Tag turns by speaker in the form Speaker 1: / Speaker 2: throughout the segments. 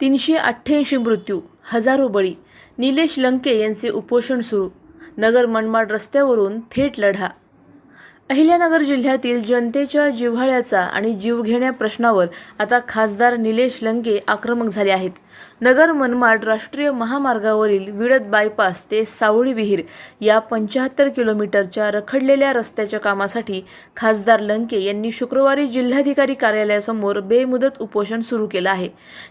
Speaker 1: तीनशे अठ्ठ्याऐंशी मृत्यू हजारो बळी. निलेश लंके यांचे उपोषण सुरू. नगर मनमाड रस्त्यावरून थेट लढा. अहिल्यानगर जिल्ह्यातील जनतेच्या जिव्हाळ्याचा आणि जीवघेण्या प्रश्नावर आता खासदार निलेश लंके आक्रमक झाले आहेत. नगर मनमाड राष्ट्रीय महामार्गावरील विडत बायपास ते सावळी विहीर या पंच्याहत्तर किलोमीटरच्या रखडलेल्या रस्त्याच्या कामासाठी खासदार लंके यांनी शुक्रवारी जिल्हाधिकारी कार्यालयासमोर बेमुदत उपोषण सुरू केलं आहे.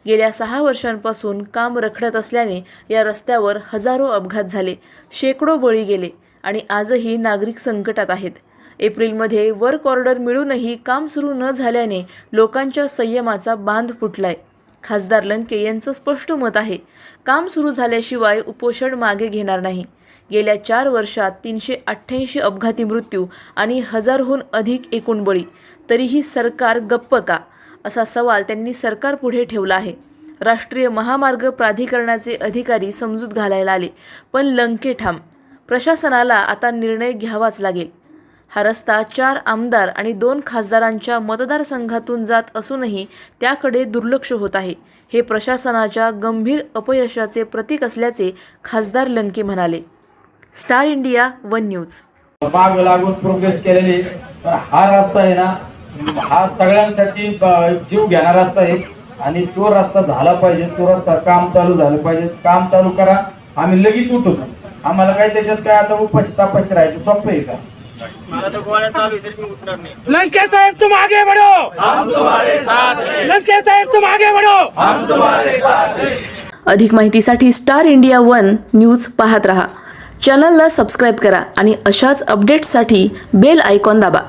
Speaker 1: गेल्या सहा वर्षांपासून काम रखडत असल्याने या रस्त्यावर हजारो अपघात झाले शेकडो बळी गेले आणि आजही नागरिक संकटात आहेत. एप्रिलमध्ये वर्क ऑर्डर मिळूनही काम सुरू न झाल्याने लोकांच्या संयमाचा बांध फुटलाय. खासदार लंके यांचं स्पष्ट मत आहे काम सुरू झाल्याशिवाय उपोषण मागे घेणार नाही. गेल्या चार वर्षात तीनशे अठ्ठ्याऐंशी अपघाती मृत्यू आणि हजारहून अधिक एकूण बळी. तरीही सरकार गप्प का? असा सवाल त्यांनी सरकारपुढे ठेवला आहे. राष्ट्रीय महामार्ग प्राधिकरणाचे अधिकारी समजूत घालायला आले पण लंके ठाम. प्रशासनाला आता निर्णय घ्यावाच लागेल. हा रस्ता चार आमदार आणि दोन खासदारांच्या मतदारसंघातून जात असूनही त्याकडे दुर्लक्ष होत आहे. हे प्रशासनाच्या गंभीर अपयशाचे प्रतीक असल्याचे खासदार लंके म्हणाले. Star India one news.
Speaker 2: माग लागून प्रोग्रेस केलेली तर हा रस्ता आहे ना हा सगळ्यांसाठी जीव घेणारा रस्ता आहे. आणि तो रस्ता झाला पाहिजे तो रस्ता काम चालू झालं पाहिजे. काम चालू करा आम्ही लगेच उठू. आम्हाला काय त्याच्यात काय आता उपाशी तापाशी राहायचं सोपं आहे का?
Speaker 3: लंके साहेब तुम आगे बढ़ो! हम तुम्हारे साथ लंके साहेब तुम आगे बढ़ो!
Speaker 1: अधिक माहितीसाठी स्टार इंडिया वन न्यूज पाहत रहा. चॅनलला सबस्क्राईब करा आणि अशाच अपडेट्ससाठी बेल आयकॉन दाबा.